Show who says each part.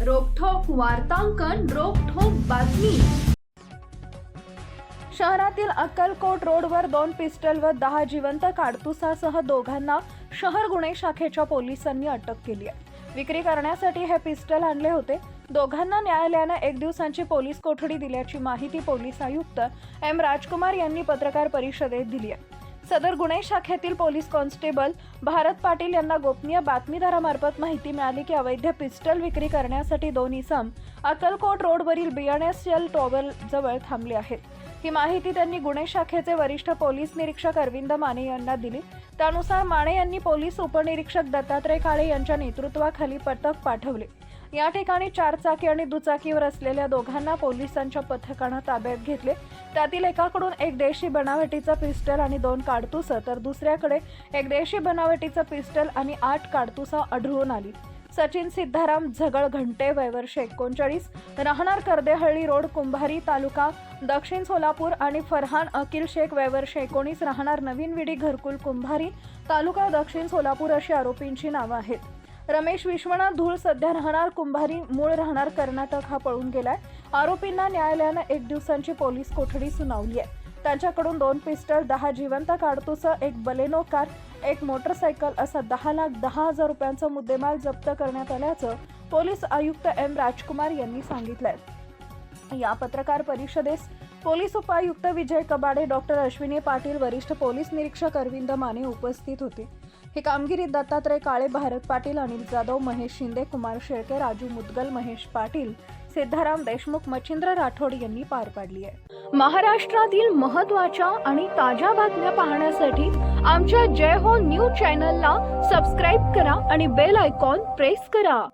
Speaker 1: वार्तांकन रोखोक बातमी. शहरातील अक्कलकोट रोडवर दोन पिस्टल व दहा जिवंत काडतुसासह दोघांना शहर गुन्हे शाखेच्या पोलिसांनी अटक केली आहे. विक्री करण्यासाठी हे पिस्टल आणले होते. दोघांना न्यायालयानं एक दिवसांची पोलीस कोठडी दिल्याची माहिती पोलीस आयुक्त एम राजकुमार यांनी पत्रकार परिषदेत दिली आहे. सदर गुन्हे शाखेतील पोलीस कॉन्स्टेबल भारत पाटील यांना गोपनीय बातमीदारामार्फत माहिती मिळाली की अवैध पिस्टल विक्री करण्यासाठी दोन इसम अक्कलकोट रोडवरील बीएनएसएल टॉवर जवळ थांबले आहेत. ही माहिती त्यांनी गुन्हे शाखेचे वरिष्ठ पोलीस निरीक्षक अरविंद माने यांना दिली. त्यानुसार माने यांनी पोलीस उपनिरीक्षक दत्तात्रय काळे यांच्या नेतृत्वाखाली पथक पाठवले. या ठिकाणी चार चाकी आणि दुचाकीवर असलेल्या दोघांना पोलिसांच्या पथकानं ताब्यात घेतले. त्यातील एकाकडून एक देशी बनावटीचं पिस्टल आणि दोन काडतुसं तर दुसऱ्याकडे एक देशी बनावटीचं पिस्टल आणि आठ काडतुसं आढळून आली. सचिन सिद्धाराम झगळ घंटे वयवर्ष एकोणचाळीस राहणार कर्देहळ्ळी रोड कुंभारी तालुका दक्षिण सोलापूर आणि फरहान अकिल शेख वयवर्ष एकोणीस राहणार नवीन विडी घरकुल कुंभारी तालुका दक्षिण सोलापूर अशी आरोपींची नावं आहेत. रमेश विश्वनाथ धूळ सध्या राहणार कुंभारी मूळ राहणार कर्नाटक हा पळून गेलाय. आरोपींना न्यायालयानं एक दिवसांची पोलीस कोठडी सुनावली आहे. त्यांच्याकडून दोन पिस्टल दहा जिवंत काडतुसं एक बलेनो कार एक मोटरसायकल असा दहा लाख दहा हजार रुपयांचा मुद्देमाल जप्त करण्यात आल्याचं पोलीस आयुक्त एम राजकुमार यांनी सांगितलंय. या पत्रकार परिषदेस पोलीस उपायुक्त विजय कबाडे डॉक्टर अश्विनी पाटील वरिष्ठ पोलीस निरीक्षक अरविंद माने उपस्थित होते. ही कामगिरी दत्तात्रय काळे भारत पाटील अनिल जाधव महेश शिंदे कुमार शेळके राजू मुदगल महेश पाटील सिद्धाराम देशमुख मच्छिंद्र राठोड यांनी पार पाडली आहे. महाराष्ट्रातील महत्त्वाच्या आणि ताज्या बातम्या पाहण्यासाठी आमच्या जय हो न्यूज चॅनलला सबस्क्राईब करा आणि बेल आयकॉन प्रेस करा.